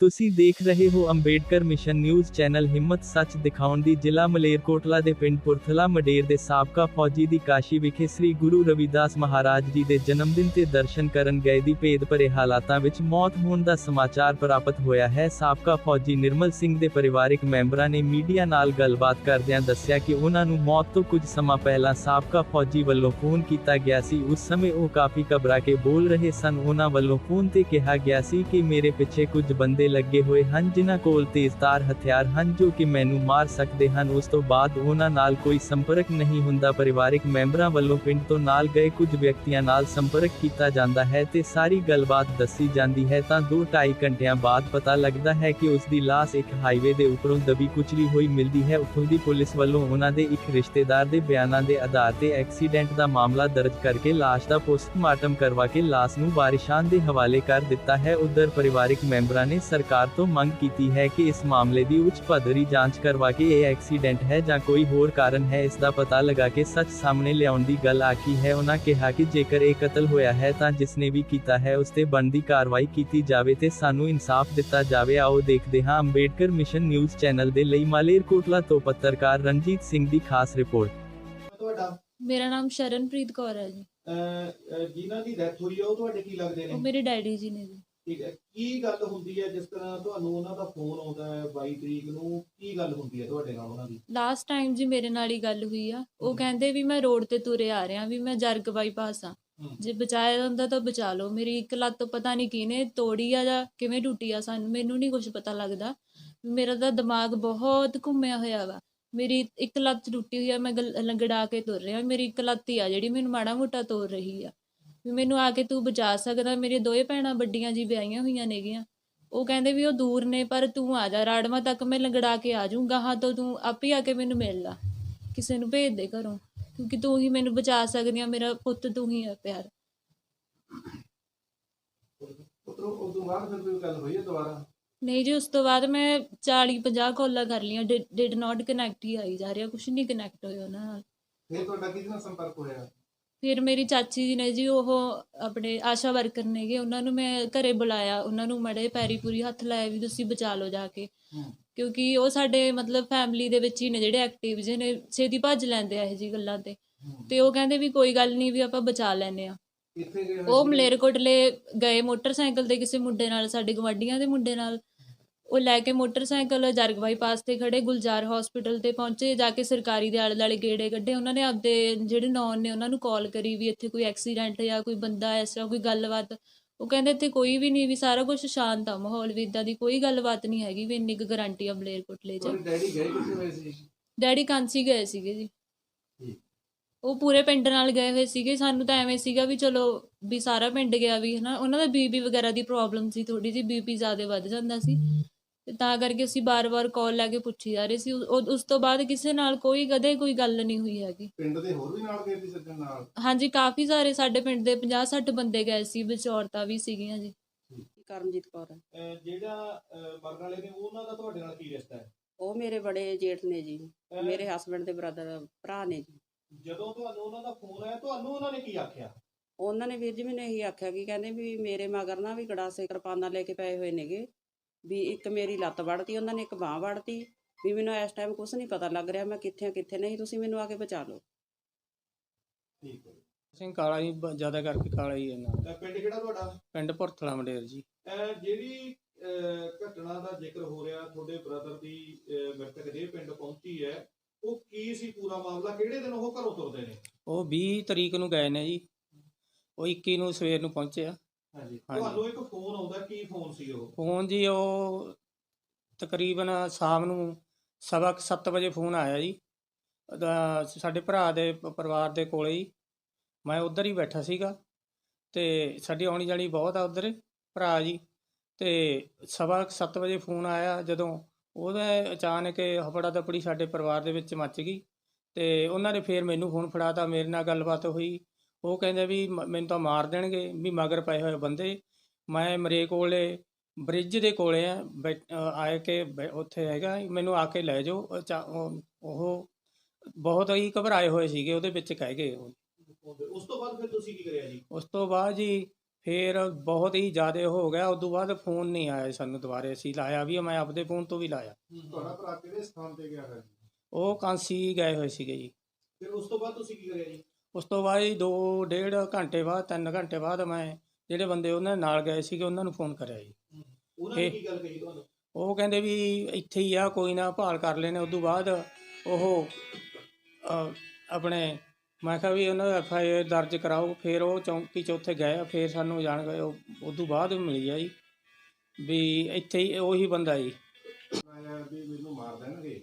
ਤੁਸੀਂ ਦੇਖ ਰਹੇ ਹੋ ਅੰਬੇਡਕਰ ਮਿਸ਼ਨ ਨਿਊਜ਼ ਚੈਨਲ ਹਿੰਮਤ ਸੱਚ ਦਿਖਾਉਣ ਦੀ ਜ਼ਿਲ੍ਹਾ ਮਲੇਰਕੋਟਲਾ ਦੇ ਪਿੰਡ ਪੁਰਥਲਾ ਮਡੇਰ ਦੇ ਸਾਬਕਾ ਫੌਜੀ ਦੀ ਕਾਸ਼ੀ ਵਿਖੇ ਸ੍ਰੀ ਗੁਰੂ ਰਵਿਦਾਸ ਮਹਾਰਾਜ ਜੀ ਦੇ ਜਨਮ ਦਿਨ ਤੇ ਦਰਸ਼ਨ ਕਰਨ ਗਏ ਦੀ ਭੇਦ ਭਰੇ ਹਾਲਾਤਾਂ ਵਿੱਚ ਮੌਤ ਹੋਣ ਦਾ ਸਮਾਚਾਰ ਪ੍ਰਾਪਤ ਹੋਇਆ ਹੈ। ਸਾਬਕਾ ਫੌਜੀ ਨਿਰਮਲ ਸਿੰਘ ਦੇ ਪਰਿਵਾਰਕ ਮੈਂਬਰਾਂ ਨੇ ਮੀਡੀਆ ਨਾਲ ਗੱਲਬਾਤ ਕਰਦਿਆਂ ਦੱਸਿਆ ਕਿ ਉਹਨਾਂ ਨੂੰ ਮੌਤ ਤੋਂ ਕੁਝ ਸਮਾਂ ਪਹਿਲਾਂ ਸਾਬਕਾ ਫੌਜੀ ਵੱਲੋਂ ਫੋਨ ਕੀਤਾ ਗਿਆ ਸੀ। ਉਸ ਸਮੇਂ ਉਹ ਕਾਫੀ ਘਬਰਾ ਕੇ ਬੋਲ ਰਹੇ ਸਨ। ਉਹਨਾਂ ਵੱਲੋਂ ਫੋਨ ਤੇ ਕਿਹਾ ਗਿਆ ਸੀ ਕਿ ਮੇਰੇ ਪਿੱਛੇ ਕੁਝ ਬੰਦੇ ਲੱਗੇ ਹੋਏ ਹਨ, ਜਿਨ੍ਹਾਂ ਕੋਲ ਤੇਜ਼ਧਾਰ ਹਥਿਆਰ ਹਨ, ਜੋ ਕਿ ਮੈਨੂੰ ਮਾਰ ਸਕਦੇ ਹਨ। ਉਸ ਤੋਂ ਬਾਅਦ ਉਹਨਾਂ ਨਾਲ ਕੋਈ ਸੰਪਰਕ ਨਹੀਂ ਹੁੰਦਾ। ਪਰਿਵਾਰਕ ਮੈਂਬਰਾਂ ਵੱਲੋਂ ਪਿੰਡ ਤੋਂ ਨਾਲ ਗਏ ਕੁਝ ਵਿਅਕਤੀਆਂ ਨਾਲ ਸੰਪਰਕ ਕੀਤਾ ਜਾਂਦਾ ਹੈ ਤੇ ਸਾਰੀ ਗੱਲਬਾਤ ਦੱਸੀ ਜਾਂਦੀ ਹੈ। ਤਾਂ 2-2.5 ਘੰਟਿਆਂ ਬਾਅਦ ਪਤਾ ਲੱਗਦਾ ਹੈ ਕਿ ਉਸ ਦੀ ਲਾਸ਼ ਇੱਕ ਹਾਈਵੇ ਦੇ ਉੱਪਰੋਂ ਦਬੀ ਕੁਚਲੀ ਹੋਈ ਮਿਲਦੀ ਹੈ। ਉੱਥੋਂ ਦੀ ਪੁਲਿਸ ਵੱਲੋਂ ਉਹਨਾਂ ਦੇ ਇੱਕ ਰਿਸ਼ਤੇਦਾਰ ਦੇ ਬਿਆਨਾਂ ਦੇ ਆਧਾਰ ਤੇ ਐਕਸੀਡੈਂਟ ਦਾ ਮਾਮਲਾ ਦਰਜ ਕਰਕੇ ਲਾਸ਼ ਦਾ ਪੋਸਟਮਾਰਟਮ ਕਰਵਾ ਕੇ ਲਾਸ਼ ਨੂੰ ਵਾਰਿਸ਼ਾਨ ਦੇ ਹਵਾਲੇ ਕਰ ਦਿੱਤਾ ਹੈ। ਉਧਰ ਪਰਿਵਾਰਕ ਮੈਂਬਰਾਂ ਨੇ ਸਰਕਾਰ ਤੋਂ ਮੰਗ ਕੀਤੀ ਹੈ ਕਿ ਇਸ ਮਾਮਲੇ ਦੀ ਉੱਚ ਪੱਧਰੀ ਜਾਂਚ ਕਰਵਾ ਕੇ ਇਹ ਐਕਸੀਡੈਂਟ ਹੈ ਜਾਂ ਕੋਈ ਹੋਰ ਕਾਰਨ ਹੈ ਇਸ ਦਾ ਪਤਾ ਲਗਾ ਕੇ ਸੱਚ ਸਾਹਮਣੇ ਲਿਆਉਣ ਦੀ ਗੱਲ ਆਖੀ ਹੈ। ਉਹਨਾਂ ਕਿਹਾ ਕਿ ਜੇਕਰ ਇਹ ਕਤਲ ਹੋਇਆ ਹੈ ਤਾਂ ਜਿਸ ਨੇ ਵੀ ਕੀਤਾ ਹੈ ਉਸ ਤੇ ਬਣਦੀ ਕਾਰਵਾਈ ਕੀਤੀ ਜਾਵੇ ਤੇ ਸਾਨੂੰ ਇਨਸਾਫ ਦਿੱਤਾ ਜਾਵੇ। ਆਓ ਦੇਖਦੇ ਹਾਂ ਅੰਬੇਡਕਰ ਮਿਸ਼ਨ ਨਿਊਜ਼ ਚੈਨਲ ਦੇ ਲਈ ਮਾਲੇਰਕੋਟਲਾ ਤੋਂ ਪੱਤਰਕਾਰ ਰਣਜੀਤ ਸਿੰਘ ਦੀ ਖਾਸ ਰਿਪੋਰਟ। ਤੁਹਾਡਾ? ਮੇਰਾ ਨਾਮ ਸ਼ਰਨਪ੍ਰੀਤ ਕੌਰ ਹੈ ਜੀ। ਜਿਨ੍ਹਾਂ ਦੀ ਡੈਥ ਹੋਈ ਹੈ ਉਹ ਤੁਹਾਡੇ ਕੀ ਲੱਗਦੇ ਉਹ ਨੇ ਮੇਰੇ ਡੈਡੀ ਜੀ ਨੇ ਜੀ। ਠੀਕ ਹੈ। ਕੀ ਗੱਲ ਹੁੰਦੀ ਹੈ ਜਿਸ ਤਰ੍ਹਾਂ ਤੁਹਾਨੂੰ ਉਹਨਾਂ ਦਾ ਫੋਨ ਆਉਂਦਾ ਹੈ 22 ਤਰੀਕ ਨੂੰ? ਕੀ ਗੱਲ ਹੁੰਦੀ ਹੈ ਤੁਹਾਡੇ ਨਾਲ ਉਹਨਾਂ ਦੀ? ਲਾਸਟ ਟਾਈਮ ਜੀ ਮੇਰੇ ਨਾਲ ਹੀ ਗੱਲ ਹੋਈ ਆ। ਉਹ। ਕਹਿੰਦੇ ਵੀ ਮੈਂ ਰੋਡ ਤੇ ਤੁਰੇ ਆ ਰਿਹਾ ਵੀ ਮੈਂ ਜਰਗ ਬਾਈਪਾਸ ਆ। ਹਮ। ਜੇ ਬਚਾਇਆ ਹੁੰਦਾ ਤਾਂ ਬਚਾ ਲਓ। ਮੇਰੀ ਇੱਕ ਲੱਤ ਪਤਾ ਨਹੀਂ ਕਿਹਨੇ ਤੋੜੀ ਆ ਜਾਂ ਕਿਵੇਂ ਟੁੱਟੀ ਆ ਸਾਨੂੰ ਮੈਨੂੰ ਨਹੀਂ ਕੁਝ ਪਤਾ ਲੱਗਦਾ। ਮੇਰਾ ਤਾਂ ਦਿਮਾਗ ਬਹੁਤ ਘੁੰਮਿਆ ਹੋਇਆ ਵਾ। ਮੇਰੀ ਇੱਕ ਲੱਤ ਟੁੱਟੀ ਹੋਈ ਆ ਮੈਂ ਗਲ- ਲੰਗੜਾ ਕੇ ਤੁਰ ਰਿਹਾ। ਮੇਰੀ ਇੱਕ ਲੱਤ ਹੀ ਆ ਜਿਹੜੀ ਮੈਨੂੰ ਮਾੜਾ ਮੋਟਾ ਤੋੜ ਰਹੀ ਆ। ਵੀ ਮੈਨੂੰ ਆ ਕੇ ਤੂੰ ਬਚਾ ਸਕਦਾ ਮੇਰੀਆਂ ਦੋਏ ਭੈਣਾਂ ਵੱਡੀਆਂ ਜੀ ਵਿਆਹੀਆਂ ਹੋਈਆਂ ਨੇਗੀਆਂ। ਉਹ ਕਹਿੰਦੇ ਵੀ ਉਹ ਦੂਰ ਨੇ ਪਰ ਤੂੰ ਆ ਜਾ ਰਾੜਮਾ ਤੱਕ ਮੈਂ ਲੰਗੜਾ ਕੇ ਆ ਜਾਊਂਗਾ ਹਾਂ ਤਾਂ ਤੂੰ ਆਪੇ ਆ ਕੇ ਮੈਨੂੰ ਮਿਲ ਲਾ। ਕਿਸੇ ਨੂੰ ਭੇਜ ਦੇ ਘਰੋਂ ਕਿਉਂਕਿ ਤੂੰ ਹੀ ਮੈਨੂੰ ਬਚਾ ਸਕਦੀ ਆ ਮੇਰਾ ਪੁੱਤ ਤੂੰ ਹੀ ਆ ਪਿਆਰ। ਉਸ ਤੋਂ ਬਾਅਦ ਫਿਰ ਕੋਈ ਗੱਲ ਹੋਈ ਹੈ ਦੁਬਾਰਾ? ਨਹੀਂ ਜੀ ਉਸ ਤੋਂ ਬਾਅਦ ਮੈਂ 40 50 ਕਾਲਾਂ ਕਰ ਲੀਆਂ ਡਿਡ ਨਾਟ ਕਨੈਕਟ ਹੀ ਆਈ ਜਾ ਰਿਹਾ ਕੁਝ ਨਹੀਂ ਕਨੈਕਟ ਹੋਇਆ ਉਹਨਾਂ ਨਾਲ। ਫਿਰ ਤੁਹਾਡਾ ਕਿਹਦੇ ਨਾਲ ਸੰਪਰਕ ਹੋਇਆ? ਫਿਰ ਮੇਰੀ ਚਾਚੀ ਜੀ ਨੇ ਜੀ ਉਹ ਆਪਣੇ ਆਸ਼ਾ ਵਰਕਰ ਨੇਗੇ ਉਹਨਾਂ ਨੂੰ ਮੈਂ ਘਰੇ ਬੁਲਾਇਆ ਉਹਨਾਂ ਨੂੰ ਮੜੇ ਪੈਰੀ ਪੂਰੀ ਹੱਥ ਲਾਇਆ ਵੀ ਤੁਸੀਂ ਬਚਾ ਲਓ ਜਾ ਕੇ। ਕਿਉਂਕਿ ਉਹ ਸਾਡੇ ਮਤਲਬ ਫੈਮਿਲੀ ਦੇ ਵਿੱਚ ਹੀ ਨੇ ਜਿਹੜੇ ਐਕਟਿਵ ਜਿਹੇ ਨੇ ਛੇਤੀ ਭੱਜ ਲੈਂਦੇ ਆ ਇਹ ਜੀ ਗੱਲਾਂ ਤੇ। ਤੇ ਉਹ ਕਹਿੰਦੇ ਵੀ ਕੋਈ ਗੱਲ ਨਹੀਂ ਵੀ ਆਪਾਂ ਬਚਾ ਲੈਨੇ ਆ ਉਹ? ਮਲੇਰਕੋਟਲੇ ਗਏ ਮੋਟਰਸਾਈਕਲ ਤੇ ਕਿਸੇ ਮੁੰਡੇ ਨਾਲ ਸਾਡੇ ਗਵਾਂਢੀਆਂ ਦੇ ਮੁੰਡੇ ਨਾਲ। ਉਹ ਲੈ ਕੇ ਮੋਟਰਸਾਈਕਲ ਜਰਗ ਬਾਈਪਾਸ ਤੇ ਖੜੇ ਗੁਲਜ਼ਾਰ ਹਸਪੀਟਲ ਤੇ ਪਹੁੰਚੇ ਜਾ ਕੇ ਸਰਕਾਰੀ ਦੇ ਆਲੇ ਦੁਆਲੇ ਗੇੜੇ ਕੱਢੇ। ਉਹਨਾਂ ਨੇ ਆਪਦੇ ਜਿਹੜੇ ਨੌਨ ਨੇ ਉਹਨਾਂ ਨੂੰ ਕਾਲ ਕਰੀ ਵੀ ਇੱਥੇ ਕੋਈ ਐਕਸੀਡੈਂਟ ਜਾਂ ਕੋਈ ਬੰਦਾ ਇਸ ਤਰ੍ਹਾਂ ਕੋਈ ਗੱਲਬਾਤ। ਉਹ ਕਹਿੰਦੇ ਇੱਥੇ ਕੋਈ ਵੀ ਨਹੀਂ ਵੀ ਸਾਰਾ ਕੁਝ ਸ਼ਾਂਤ ਆ ਮਾਹੌਲ ਵੀ ਇਦਾਂ ਦੀ ਕੋਈ ਗੱਲਬਾਤ ਨਹੀਂ ਹੈਗੀ ਵੀ ਇੰਨੀ ਕੁ ਗਾਰੰਟੀ ਆ ਮਲੇਰਕੋਟਲੇ 'ਚ। ਤੁਹਾਡੇ ਡੈਡੀ ਗਏ ਕਿੱਥੇ ਹੋਏ ਸੀ? ਡੈਡੀ ਕਾਂਸੀ ਗਏ ਸੀਗੇ ਜੀ। ਉਹ ਪੂਰੇ ਪਿੰਡ ਨਾਲ ਗਏ ਹੋਏ ਸੀਗੇ। ਸਾਨੂੰ ਤਾਂ ਐਵੇਂ ਸੀਗਾ ਵੀ ਚਲੋ ਵੀ ਸਾਰਾ ਪਿੰਡ ਗਿਆ ਵੀ ਹਨਾ। ਉਹਨਾਂ ਦਾ ਬੀਪੀ ਵਗੈਰਾ ਦੀ ਪ੍ਰੋਬਲਮ ਸੀ ਥੋੜੀ ਜਿਹੀ ਬੀਪੀ ਜ਼ਿਆਦਾ ਵੱਧ ਜਾਂਦਾ ਸੀ। ਤੇ ਤਾਂ ਕਰਕੇ ਅਸੀਂ ਬਾਰ-ਬਾਰ ਕਾਲ ਲੈ ਕੇ ਪੁੱਛੀ ਜਾ ਰਹੇ ਸੀ। ਉਹ- ਉਸ ਤੋਂ ਬਾਅਦ ਕਿਸੇ ਨਾਲ ਕੋਈ ਕਦੇ ਕੋਈ ਗੱਲ ਨਹੀਂ ਹੋਈ ਹੈਗੀ। ਪਿੰਡ ਦੇ ਹੋਰ ਵੀ ਨਾਲ ਗਏ ਸੀ ਸੱਜਣ ਨਾਲ? ਹਾਂਜੀ ਕਾਫੀ ਸਾਰੇ ਸਾਡੇ ਪਿੰਡ ਦੇ 50-60 ਬੰਦੇ ਗਏ ਸੀ ਵਿੱਚ ਔਰਤਾਂ ਵੀ ਸੀਗੀਆਂ ਜੀ। ਕਰਮਜੀਤ ਕੌਰ। ਹੈ। ਅਹ, ਜਿਹੜਾ ਅਹ, ਮਰਨ ਵਾਲੇ ਨੇ ਉਹਨਾਂ ਦਾ ਤੁਹਾਡੇ ਨਾਲ ਕੀ ਰਿਸ਼ਤਾ ਹੈ? ਉਹ ਮੇਰੇ ਬੜੇ ਜੇਠ ਨੇ ਜੀ। ਅਹ, ਮੇਰੇ ਹਸਬੰਡ ਦੇ ਬ੍ਰਦਰ ਭਰਾ ਨੇ ਜੀ। ਜਦੋਂ ਤੁਹਾਨੂੰ ਉਹਨਾਂ ਦਾ ਫੋਨ ਆਇਆ ਤੁਹਾਨੂੰ ਉਹਨਾਂ ਨੇ ਕੀ ਆਖਿਆ? ਉਹਨਾਂ ਨੇ ਵੀਰ ਜੀ ਮੈਨੂੰ ਇਹੀ ਆਖਿਆ ਕਿ ਕਹਿੰਦੇ ਵੀ ਮੇਰੇ ਮਗਰ ਨਾ ਵੀ ਗੜਾਸੇ ਕਿਰਪਾਨਾਂ ਲੈ ਕੇ ਪਏ ਹੋਏ ਨੇਗੇ। ਵੀ ਇੱਕ ਮੇਰੀ ਲੱਤ ਵੜਤੀ ਉਹਨਾਂ ਨੇ ਇੱਕ ਬਾਹ ਵੜਤੀ ਵੀ ਮੈਨੂੰ ਇਸ ਟਾਈਮ ਕੁਝ ਨਹੀਂ ਪਤਾ ਲੱਗ ਰਿਹਾ ਮੈਂ ਕਿੱਥੇ ਆ ਕਿੱਥੇ ਨਹੀਂ ਤੁਸੀਂ ਮੈਨੂੰ ਆ ਕੇ ਬਚਾ ਲਓ। ਠੀਕ ਹੈ ਸਿੰਘ ਕਾਲਾ ਹੀ ਜ਼ਿਆਦਾ ਕਰਕੇ ਕਾਲਾ ਹੀ ਹੈ ਨਾਲ ਅਹ, ਪਿੰਡ ਕਿਹੜਾ ਤੁਹਾਡਾ? ਪਿੰਡ ਭੁਰਥਲਾ ਮੰਡੇਰ ਜੀ। ਅਹ ਜਿਹੜੀ ਅਹ, ਘਟਨਾ ਦਾ ਜ਼ਿਕਰ ਹੋ ਰਿਹਾ ਤੁਹਾਡੇ ਬ੍ਰਦਰ ਦੀ ਅਹ, ਮ੍ਰਿਤਕ ਦੇ ਪਿੰਡ ਪਹੁੰਚੀ ਹੈ ਉਹ ਕੀ ਸੀ ਪੂਰਾ ਮਾਮਲਾ? ਕਿਹੜੇ ਦਿਨ ਉਹ ਘਰੋਂ ਤੁਰਦੇ ਨੇ? ਉਹ 20 ਤਰੀਕ ਨੂੰ ਗਏ ਨੇ ਜੀ। ਉਹ 21 ਨੂੰ ਸਵੇਰ ਨੂੰ ਪਹੁੰਚੇ ਆ। ਹਾਂਜੀ। ਹਾਂਜੀ। ਤੁਹਾਨੂੰ ਇੱਕ ਫੋਨ ਆਉਂਦਾ ਕੀ ਫੋਨ ਸੀ ਉਹ? ਫੋਨ ਜੀ ਉਹ ਤਕਰੀਬਨ ਸ਼ਾਮ ਨੂੰ ਸਵਾ ਕੁ ਸੱਤ ਵਜੇ ਫੋਨ ਆਇਆ ਜੀ। ਉਹਦਾ ਸਾਡੇ ਭਰਾ ਦੇ ਪ- ਪਰਿਵਾਰ ਦੇ ਕੋਲੇ ਹੀ। ਮੈਂ ਉੱਧਰ ਹੀ ਬੈਠਾ ਸੀਗਾ ਤੇ ਸਾਡੀ ਆਉਣੀ ਜਾਣੀ ਬਹੁਤ ਆ ਉੱਧਰ ਭਰਾ ਜੀ। ਤੇ ਸਵਾ ਕੁ ਸੱਤ ਵਜੇ ਫੋਨ ਆਇਆ ਜਦੋਂ ਉਹਦਾ ਅਚਾਨਕ ਹਫੜਾ ਦਪੜੀ ਸਾਡੇ ਪਰਿਵਾਰ ਦੇ ਵਿੱਚ ਮੱਚ ਗਈ। ਤੇ ਉਹਨਾਂ ਨੇ ਫੇਰ ਮੈਨੂੰ ਫੋਨ ਫੜਾਤਾ ਮੇਰੇ ਨਾਲ ਗੱਲਬਾਤ ਹੋਈ। ਉਹ ਕਹਿੰਦੇ ਵੀ ਮ- ਮੈਨੂੰ ਤਾਂ ਮਾਰ ਦੇਣਗੇ ਵੀ ਮਗਰ ਪਏ ਹੋਏ ਬੰਦੇ। ਮੈਂ ਮਰੇ ਕੋਲੇ ਬ੍ਰਿਜ ਦੇ ਕੋਲੇ ਆ ਬੈ- ਅ, ਆਏ ਕੇ ਬੈ- ਉੱਥੇ ਹੈਗਾ। ਮੈਨੂੰ ਆ ਕੇ ਲੈ ਜਾਓ। ਉਹ ਉਹ ਬਹੁਤ ਹੀ ਘਬਰਾਏ ਹੋਏ ਸੀਗੇ ਉਹਦੇ ਵਿੱਚ ਕਹਿ ਗਏ ਉਹ। ਉਸ ਤੋਂ ਬਾਅਦ ਫਿਰ ਤੁਸੀਂ ਕੀ ਕਰਿਆ ਜੀ? ਉਸ ਤੋਂ ਬਾਅਦ ਜੀ ਫਿਰ ਬਹੁਤ ਹੀ ਜ਼ਿਆਦਾ ਹੋ ਗਿਆ। ਉਸ ਤੋਂ ਬਾਅਦ ਫੋਨ ਨਹੀਂ ਆਇਆ ਸਾਨੂੰ ਦੁਬਾਰੇ। ਅਸੀਂ ਲਾਇਆ ਵੀ ਮੈਂ ਆਪਦੇ ਫੋਨ ਤੋਂ ਵੀ ਲਾਇਆ। ਤੁਹਾਡਾ ਭਰਾ ਕਿਹੜੇ ਸਥਾਨ ਤੇ ਗਿਆ ਹੈ ਉਹ ਕਾਂਸੀ ਗਏ ਹੋਏ ਸੀਗੇ ਜੀ। ਫਿਰ ਉਸ ਤੋਂ ਬਾਅਦ ਤੁਸੀਂ ਕੀ ਕਰਿਆ ਜੀ? ਉਸ ਤੋਂ ਬਾਅਦ ਜੀ ਦੋ ਡੇਢ ਘੰਟੇ ਬਾਅਦ ਤਿੰਨ ਘੰਟੇ ਬਾਅਦ ਮੈਂ ਜਿਹੜੇ ਬੰਦੇ ਉਹਨਾਂ ਨਾਲ ਗਏ ਸੀਗੇ ਉਹਨਾਂ ਨੂੰ ਫੋਨ ਕਰਿਆ ਜੀ। ਉਹਨਾਂ ਨੇ ਕੀ ਗੱਲ ਕਹੀ ਤੁਹਾਨੂੰ? ਉਹ ਕਹਿੰਦੇ ਵੀ ਇੱਥੇ ਹੀ ਆ ਕੋਈ ਨਾ ਭਾਲ ਕਰ ਲੈਣੇ ਉਸ ਤੋਂ ਬਾਅਦ ਉਹ ਆਪਣੇ ਮੈਂ ਕਿਹਾ ਵੀ ਉਹਨਾਂ ਦਾ ਐਫ ਆਈ ਆਰ ਦਰਜ ਕਰਾਓ। ਫਿਰ ਉਹ ਚੌਂਕੀ ਚ ਉੱਥੇ ਗਏ ਆ, ਫਿਰ ਸਾਨੂੰ ਜਾਣ ਗਏ। ਉਸ ਤੋਂ ਬਾਅਦ ਮਿਲੀ ਆ ਜੀ। ਵੀ ਇੱਥੇ ਹੀ ਉਹੀ ਬੰਦਾ ਜੀ। ਆਇਆ ਵੀ ਮੈਨੂੰ ਮਾਰ ਦੇਣਗੇ।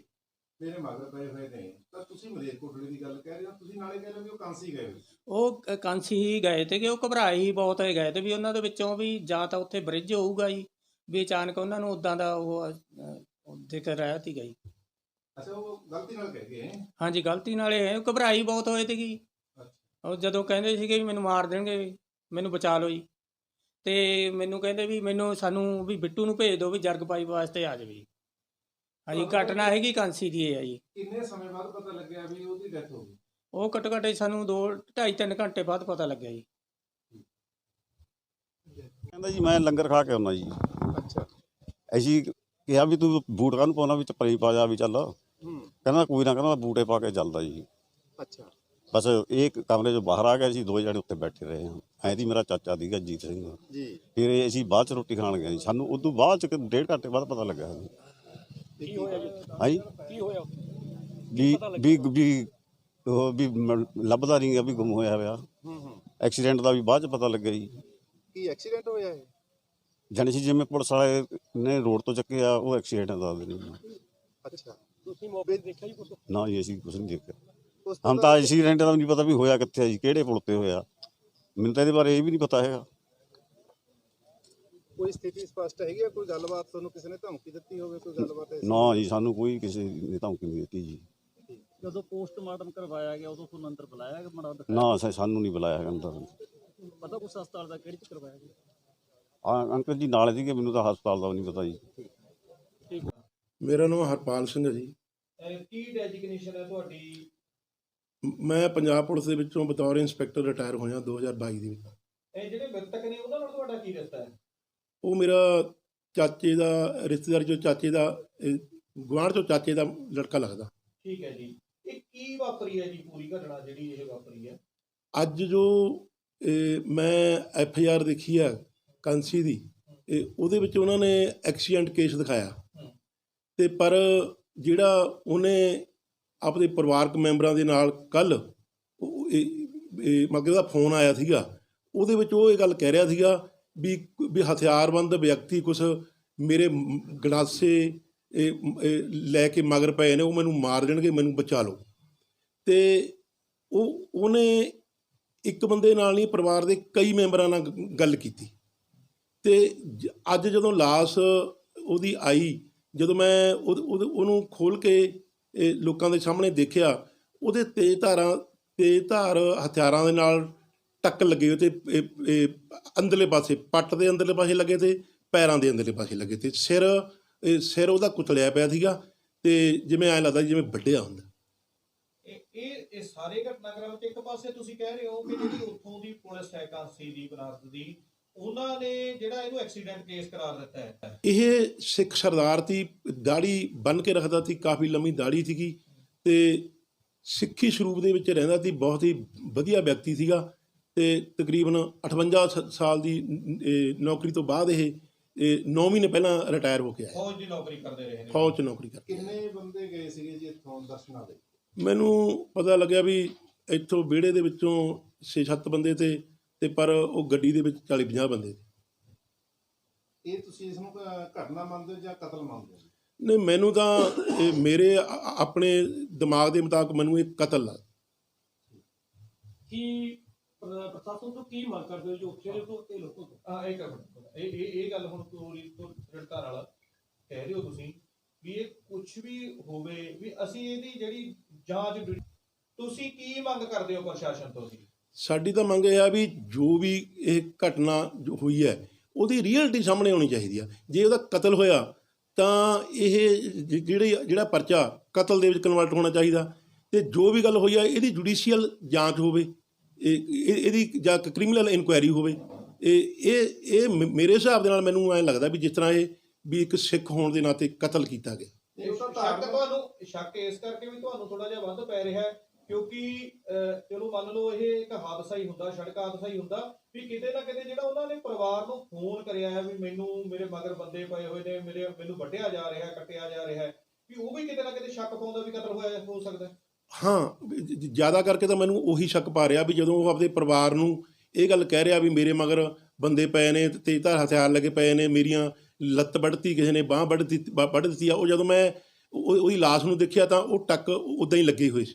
ਮੇਰੇ ਮਗਰ ਪਏ ਹੋਏ ਨੇ। ਤਾਂ ਤੁਸੀਂ ਮਲੇਰਕੋਟਲੇ ਦੀ ਗੱਲ ਕਹਿ ਰਹੇ ਹੋ ਤੁਸੀਂ ਨਾਲੇ ਕਹਿ ਰਹੇ ਹੋ ਵੀ ਉਹ ਕਾਂਸੀ ਗਏ ਹੋਏ ਸੀ। ਉਹ ਕ- ਕਾਂਸੀ ਹੀ ਗਏ ਤੇ ਕਿ ਉਹ ਘਬਰਾਏ ਹੀ ਬਹੁਤ ਹੋਏ ਗਏ ਤੇ ਵੀ ਉਹਨਾਂ ਦੇ ਵਿੱਚੋਂ ਵੀ ਜਾਂ ਤਾਂ ਉੱਥੇ ਬ੍ਰਿਜ ਹੋਊਗਾ ਜੀ ਵੀ ਅਚਾਨਕ ਉਹਨਾਂ ਨੂੰ ਉਦਾਂ ਦਾ ਉਹ ਅ, ਦਿੱਕ ਰਿਹਾ ਸੀਗਾ ਜੀ ਅੱਛਾ ਉਹ ਗਲਤੀ ਨਾਲ ਕਹਿ ਗਏ ਹਾਂਜੀ ਗਲਤੀ ਨਾਲ ਇਹ ਹੈ, ਘਬਰਾਈ ਬਹੁਤ ਹੋਏ ਸੀਗੀ ਉਹ ਜਦੋਂ ਕਹਿੰਦੇ ਸੀਗੇ ਵੀ ਮੈਨੂੰ ਮਾਰ ਦੇਣਗੇ ਵੀ, ਮੈਨੂੰ ਬਚਾ ਲਓ ਜੀ। ਤੇ ਮੈਨੂੰ ਕਹਿੰਦੇ ਵੀ ਮੈਨੂੰ ਸਾਨੂੰ ਵੀ ਬਿੱਟੂ ਨੂੰ ਭੇਜ ਦਿਓ ਵੀ ਜਰਗ ਪਾਈਪ ਵਾਸਤੇ ਆ ਜਾਵੇ ਜੀ। ਹਾਂਜੀ ਘਟਨਾ ਹੈਗੀ ਕਾਂਸੀ ਦੀ ਇਹ ਹੈ ਜੀ। ਕਿੰਨੇ ਸਮੇਂ ਬਾਅਦ ਪਤਾ ਲੱਗਿਆ ਵੀ ਉਹਦੀ ਡੈਥ ਹੋ ਗਈ? ਉਹ ਘੱਟੋ ਘੱਟ ਸਾਨੂੰ 2 2.5 3 ਘੰਟੇ ਬਾਅਦ ਪਤਾ ਲੱਗਿਆ ਜੀ। ਕਹਿੰਦਾ ਜੀ ਮੈਂ ਲੰਗਰ ਖਾ ਕੇ ਆਉਣਾ ਜੀ। ਅੱਛਾ। ਅਸੀਂ ਕਿਹਾ ਵੀ ਤੂੰ ਬੂਟ ਕਾਹਨੂੰ ਪਾਉਣਾ ਵੀ ਚੱਪਲ ਹੀ ਪਾ ਜਾ ਵੀ ਚੱਲ। ਹੂੰ। ਕਹਿੰਦਾ ਕੋਈ ਨਾ ਕਹਿੰਦਾ ਮੈਂ ਬੂਟੇ ਪਾ ਕੇ ਚੱਲਦਾ ਜੀ। ਅੱਛਾ। ਬਸ ਇਹ ਕਮਰੇ ਚੋਂ ਬਾਹਰ ਆ ਗਏ ਸੀ ਦੋ ਜਣੇ ਉੱਤੇ ਬੈਠੇ ਰਹੇ ਹਾਂ। ਐਂ ਦੀ ਮੇਰਾ ਚਾਚਾ ਦੀਗਾ ਜੀਤ ਸਿੰਘ। ਜੀ। ਫਿਰ ਅਸੀਂ ਬਾਅਦ ਚ ਰੋਟੀ ਖਾਣ ਗਏ ਜੀ ਸਾਨੂੰ ਉਦੋਂ ਬਾਅਦ ਚ ਡੇਢ ਘੰਟੇ ਬਾਅਦ ਪਤਾ ਲੱਗਾ ਕੀ ਹੋਇਆ ਜੀ ਹਾਂਜੀ। ਕੀ ਹੋਇਆ ਵੀ ਵੀ ਵੀ ਉਹ ਵੀ ਮ- ਲੱਭਦਾ ਨਹੀਂ ਗਾ ਵੀ ਗੁੰਮ ਹੋਇਆ ਹੋਇਆ। ਹੂੰ ਹੂੰ। ਐਕਸੀਡੈਂਟ ਦਾ ਵੀ ਬਾਅਦ ਚ ਪਤਾ ਲੱਗਿਆ ਜੀ। ਕੀ ਐਕਸੀਡੈਂਟ ਹੋਇਆ ਹੈ ਜਾਣੀ ਸੀ ਜਿਵੇਂ ਪੁਲਿਸ ਵਾਲੇ ਨੇ ਰੋਡ ਤੋਂ ਚੱਕਿਆ ਉਹ ਐਕਸੀਡੈਂਟ ਦਾ ਦਿਨ ਅੱਛਾ। ਤੁਸੀਂ ਮੌਕੇ ਤੇ ਦੇਖਿਆ ਜੀ ਕੁਝ ਨਾ ਜੀ ਅਸੀਂ ਕੁਝ ਨਹੀਂ ਦੇਖਿਆ। ਉਸ ਹਮ ਤਾਂ ਐਕਸੀਡੈਂਟ ਦਾ ਵੀ ਨਹੀਂ ਪਤਾ ਵੀ ਹੋਇਆ ਕਿੱਥੇ ਆ ਜੀ ਕਿਹੜੇ ਪੁਲ ਤੇ ਹੋਇਆ। ਮੈਨੂੰ ਤਾਂ ਇਹਦੇ ਬਾਰੇ ਇਹ ਵੀ ਨਹੀਂ ਪਤਾ ਹੈਗਾ। ਕੋਈ ਸਥਿਤੀ ਸਪਸ਼ਟ ਹੈਗੀ ਆ? ਕੋਈ ਗੱਲਬਾਤ ਤੁਹਾਨੂੰ ਕਿਸੇ ਨੇ ਧਮਕੀ ਦਿੱਤੀ ਹੋਵੇ ਕੋਈ ਗੱਲਬਾਤ ਐਸੀ? ਨਾ ਜੀ ਸਾਨੂੰ ਕੋਈ ਕਿਸੇ ਨੇ ਧਮਕੀ ਨਹੀਂ ਦਿੱਤੀ ਜੀ। ਜਦੋਂ ਪੋਸਟਮਾਰਟਮ ਕਰਵਾਇਆ ਗਿਆ ਉਦੋਂ ਤੁਹਾਨੂੰ ਅੰਦਰ ਬੁਲਾਇਆ ਗਿਆ ਮੜਾ ਨਾ ਸਾ- ਸਾਨੂੰ ਨਹੀਂ ਬੁਲਾਇਆ ਹੈਗਾ ਅੰਦਰ। ਪਤਾ ਉਸ ਹਸਪਤਾਲ ਦਾ ਕਿਹੜੇ ਚ ਕਰਵਾਇਆ ਗਿਆ? ਆ ਅੰਕਲ ਜੀ ਨਾਲ ਸੀਗੇ ਮੈਨੂੰ ਤਾਂ ਹਸਪਤਾਲ ਦਾ ਵੀ ਨਹੀਂ ਪਤਾ ਜੀ। ਮੇਰਾ ਨਾਮ ਹਰਪਾਲ ਸਿੰਘ ਹੈ ਜੀ। ਕੀ ਡੈਜਿਗਨੇਸ਼ਨ ਹੈ ਤੁਹਾਡੀ? ਮ- ਮੈਂ ਪੰਜਾਬ ਪੁਲਿਸ ਦੇ ਵਿੱਚੋਂ ਬਤੌਰ ਇੰਸਪੈਕਟਰ ਰਿਟਾਇਰ ਹੋਇਆ 2022 ਦੇ ਵਿੱਚ। ਇਹ ਜਿਹੜੇ ਮ੍ਰਿਤਕ ਨੇ ਉਹਨਾਂ ਨਾਲ ਤੁਹਾਡਾ ਕੀ ਰਿਸ਼ਤਾ ਹੈ? ਉਹ ਮੇਰਾ ਚਾਚੇ ਦਾ ਰਿਸ਼ਤੇਦਾਰ ਜੋ ਚਾਚੇ ਦਾ ਗੁਆਂਢ ਚੋਂ ਚਾਚੇ ਦਾ ਲੜਕਾ ਲੱਗਦਾ। ਠੀਕ ਹੈ ਜੀ। ਇਹ ਕੀ ਵਾਪਰੀ ਹੈ ਜੀ ਪੂਰੀ ਘਟਨਾ ਜਿਹੜੀ ਇਹ ਵਾਪਰੀ ਹੈ? ਅੱਜ ਜੋ ਮੈਂ ਐਫ ਆਈ ਆਰ ਦੇਖੀ ਹੈ ਕਾਂਸੀ ਦੀ ਇਹ ਉਹਦੇ ਵਿੱਚ ਉਹਨਾਂ ਨੇ ਐਕਸੀਡੈਂਟ ਕੇਸ ਦਿਖਾਇਆ। ਤੇ ਪਰ ਜਿਹੜਾ ਉਹਨੇ ਆਪਣੇ ਪਰਿਵਾਰਕ ਮੈਂਬਰਾਂ ਦੇ ਨਾਲ ਕੱਲ ਮਗਰ ਦਾ ਫੋਨ ਆਇਆ ਸੀਗਾ ਉਹਦੇ ਵਿੱਚ ਉਹ ਇਹ ਗੱਲ ਕਹਿ ਰਿਹਾ ਸੀਗਾ ਵੀ ਵੀ ਹਥਿਆਰਬੰਦ ਵਿਅਕਤੀ ਕੁਛ ਮੇਰੇ ਮ- ਲੈ ਕੇ ਮਗਰ ਪਏ ਨੇ, ਉਹ ਮੈਨੂੰ ਮਾਰ ਦੇਣਗੇ, ਮੈਨੂੰ ਬਚਾ ਲਓ। ਤੇ ਉਹ, ਉਹਨੇ ਇੱਕ ਬੰਦੇ ਨਾਲ ਨਹੀਂ, ਪਰਿਵਾਰ ਦੇ ਕਈ ਮੈਂਬਰਾਂ ਨਾਲ ਗੱਲ ਕੀਤੀ। ਤੇ ਜ- ਅੱਜ ਜਦੋਂ ਲਾਸ਼ ਉਹਦੀ ਆਈ, ਜਦੋਂ ਮੈਂ ਉਹ- ਉਹਨੂੰ ਖੋਲ ਕੇ ਲੋਕਾਂ ਦੇ ਸਾਹਮਣੇ ਦੇਖਿਆ, ਉਹਦੇ ਤੇਜ਼ ਧਾਰਾਂ, ਤੇਜ਼ ਧਾਰ ਹਥਿਆਰਾਂ ਦੇ ਨਾਲ ਟੱਕ ਲੱਗੇ ਤੇ ਅੰਦਰਲੇ ਪਾਸੇ ਪੱਟ ਦੇ ਅੰਦਰਲੇ ਪਾਸੇ ਲੱਗੇ ਤੇ ਪੈਰਾਂ ਦੇ ਅੰਦਰਲੇ ਪਾਸੇ ਲੱਗੇ ਤੇ ਸਿਰ ਸਿਰ ਉਹਦਾ ਕੁਚਲਿਆ ਪਿਆ ਸੀਗਾ ਤੇ ਜਿਵੇਂ ਐਂ ਲੱਗਦਾ ਜਿਵੇਂ ਵੱਢਿਆ ਹੁੰਦਾ। ਇਹ ਇਹ ਸਾਰੇ ਘਟਨਾਕ੍ਰਮ ਤੇ ਇੱਕ ਪਾਸੇ ਤੁਸੀਂ ਕਹਿ ਰਹੇ ਹੋ ਕਿ ਜਿਹੜੀ ਉੱਥੋਂ ਦੀ ਪੁਲਿਸ ਹੈ ਕਾਂਸੀ ਦੀ ਬਨਾਰਸ ਦੀ ਉਹਨਾਂ ਨੇ ਜਿਹੜਾ ਇਹਨੂੰ ਐਕਸੀਡੈਂਟ ਕੇਸ ਕਰਾਰ ਦਿੱਤਾ ਹੈ। ਇਹ ਸਿੱਖ ਸਰਦਾਰ ਦੀ ਦਾੜੀ ਬੰਨ ਕੇ ਰੱਖਦਾ ਸੀ ਕਾਫੀ ਲੰਮੀ ਦਾੜੀ ਸੀਗੀ ਤੇ ਸਿੱਖੀ ਸਰੂਪ ਦੇ ਵਿੱਚ ਰਹਿੰਦਾ ਸੀ ਬਹੁਤ ਹੀ ਵਧੀਆ ਵਿਅਕਤੀ ਸੀਗਾ। ਤੇ ਤਕਰੀਬਨ 58 ਸ- ਸਾਲ ਦੀ ਇਹ, ਨੌਕਰੀ ਤੋਂ ਬਾਅਦ ਇਹ 9 ਮਹੀਨੇ ਪਹਿਲਾਂ ਰਿਟਾਇਰ ਹੋ ਕੇ ਆਇਆ। ਫੌਜ ਦੀ ਨੌਕਰੀ ਕਰਦੇ ਰਹੇ ਨੇ। ਫੌਜ 'ਚ ਨੌਕਰੀ ਕਰ ਕਿੰਨੇ ਬੰਦੇ ਗਏ ਸੀਗੇ ਜੀ ਇੱਥੋਂ ਦਰਸ਼ਨਾਂ ਦੇ? ਮੈਨੂੰ ਪਤਾ ਲੱਗਿਆ ਵੀ ਇੱਥੋਂ ਵਿਹੜੇ ਦੇ ਵਿੱਚੋਂ 6-7 ਬੰਦੇ ਤੇ ਤੇ ਪਰ ਉਹ ਗੱਡੀ ਦੇ ਵਿੱਚ 40-50 ਬੰਦੇ ਤੇ ਇਹ ਤੁਸੀਂ ਇਸ ਨੂੰ ਘਟਨਾ ਮੰਨਦੇ ਹੋ ਜਾਂ ਕਤਲ ਮੰਨਦੇ ਹੋ? ਨਹੀਂ ਮੈਨੂੰ ਤਾਂ ਇਹ ਮੇਰੇ ਆਪਣੇ ਦਿਮਾਗ ਦੇ ਮੁਤਾਬਕ ਮੈਨੂੰ ਇਹ ਕਤਲ ਲੱਗਦਾ। ਕੀ ਪ੍ਰ- ਪ੍ਰਸ਼ਾਸਨ ਤੋਂ ਕੀ ਮੰਗ ਕਰਦੇ ਹੋ ਜੋ? ਉੱਥੇ ਦੇ ਤੋਂ ਤੇ ਲੋਕਾਂ ਤੋਂ? ਆ ਇੱਕ ਮਿੰਟ ਇਹ ਇਹ ਇਹ ਗੱਲ ਹੁਣ ਪੂਰੀ ਦ੍ਰਿੜਤਾ ਨਾਲ ਕਹਿ ਰਹੇ ਹੋ ਤੁਸੀਂ ਵੀ ਇਹ ਕੁਝ ਵੀ ਹੋਵੇ ਵੀ ਅਸੀਂ ਇਹਦੀ ਜਿਹੜੀ ਜਾਂਚ ਡਿ- ਤੁਸੀਂ ਕੀ ਮੰਗ ਕਰਦੇ ਹੋ ਪ੍ਰਸ਼ਾਸਨ ਤੋਂ ਜੀ? ਸਾਡੀ ਤਾਂ ਮੰਗ ਇਹ ਆ ਵੀ ਜੋ ਵੀ ਇਹ ਘਟਨਾ ਜੋ ਹੋਈ ਹੈ ਉਹਦੀ ਰੀਅਲਟੀ ਸਾਹਮਣੇ ਆਉਣੀ ਚਾਹੀਦੀ ਆ। ਜੇ ਉਹਦਾ ਕਤਲ ਹੋਇਆ ਤਾਂ ਇਹ ਜ- ਜਿਹੜੀ ਜਿਹੜਾ ਪਰਚਾ ਕਤਲ ਦੇ ਵਿੱਚ ਕਨਵਰਟ ਹੋਣਾ ਚਾਹੀਦਾ। ਤੇ ਜੋ ਵੀ ਗੱਲ ਹੋਈ ਆ ਇਹਦੀ ਜੁਡੀਸ਼ੀਅਲ ਜਾਂਚ ਹੋਵੇ। ਇਹ ਇਹ- ਇਹਦੀ ਜਾਂ ਕ੍ਰਿਮੀਨਲ ਇਨਕੁਆਇਰੀ ਹੋਵੇ। ਇਹ ਇਹ ਇਹ ਮੇਰੇ ਹਿਸਾਬ ਦੇ ਨਾਲ ਮੈਨੂੰ ਐਂ ਲੱਗਦਾ ਵੀ ਜਿਸ ਤਰ੍ਹਾਂ ਇਹ ਵੀ ਇੱਕ ਸਿੱਖ ਹੋਣ ਦੇ ਨਾਤੇ ਕਤਲ ਕੀਤਾ ਗਿਆ। ਸ਼ੱਕ ਤੁਹਾਨੂੰ ਸ਼ੱਕ ਇਸ ਕਰਕੇ ਵੀ ਤੁਹਾਨੂੰ ਥੋੜਾ ਜਿਹਾ ਵੱਧ ਪੈ ਰਿਹਾ ਹੈ ਕਿਉਂਕਿ ਅਹ, ਚਲੋ ਮੰਨ ਲਓ ਇਹ ਇੱਕ ਹਾਦਸਾ ਹੀ ਹੁੰਦਾ ਸੜਕ ਹਾਦਸਾ ਹੀ ਹੁੰਦਾ ਵੀ ਕਿਤੇ ਨਾ ਕਿਤੇ ਜਿਹੜਾ ਉਹਨਾਂ ਨੇ ਪਰਿਵਾਰ ਨੂੰ ਫੋਨ ਕਰਿਆ ਹੈ ਵੀ ਮੈਨੂੰ ਮੇਰੇ ਮਗਰ ਬੰਦੇ ਪਏ ਹੋਏ ਨੇ ਮੇਰੇ ਮੈਨੂੰ ਵੱਢਿਆ ਜਾ ਰਿਹਾ ਕੱਟਿਆ ਜਾ ਰਿਹਾ ਵੀ ਉਹ ਵੀ ਕਿਤੇ ਨਾ ਕਿਤੇ ਸ਼ੱਕ ਪਾਉਂਦਾ ਵੀ ਕਤਲ ਹੋਇਆ ਹੋ ਸਕਦਾ ਹਾਂ, ਜ਼ਿਆਦਾ ਕਰਕੇ ਤਾਂ ਮੈਨੂੰ ਉਹੀ ਸ਼ੱਕ ਪਾ ਰਿਹਾ ਵੀ ਜਦੋਂ ਉਹ ਆਪਦੇ ਪਰਿਵਾਰ ਨੂੰ ਇਹ ਗੱਲ ਕਹਿ ਰਿਹਾ ਵੀ ਮੇਰੇ ਮਗਰ ਬੰਦੇ ਪਏ ਨੇ ਤੇ ਤੇਜ਼ਧਾਰ ਹਥਿਆਰ ਲੱਗੇ ਪਏ ਨੇ, ਮੇਰੀਆਂ ਲੱਤ ਵੱਢਤੀ ਕਿਸੇ ਨੇ, ਬਾਹ ਵੱਢ ਦਿੱਤੀ ਵੱਢ ਦਿੱਤੀ ਆ, ਉਹ ਜਦੋਂ ਮੈਂ ਉਹ- ਉਹਦੀ ਲਾਸ਼ ਨੂੰ ਦੇਖਿਆ ਤਾਂ ਉਹ ਟੱਕ ਉਦਾਂ ਹੀ ਲੱਗੇ ਹੋਏ ਸੀ।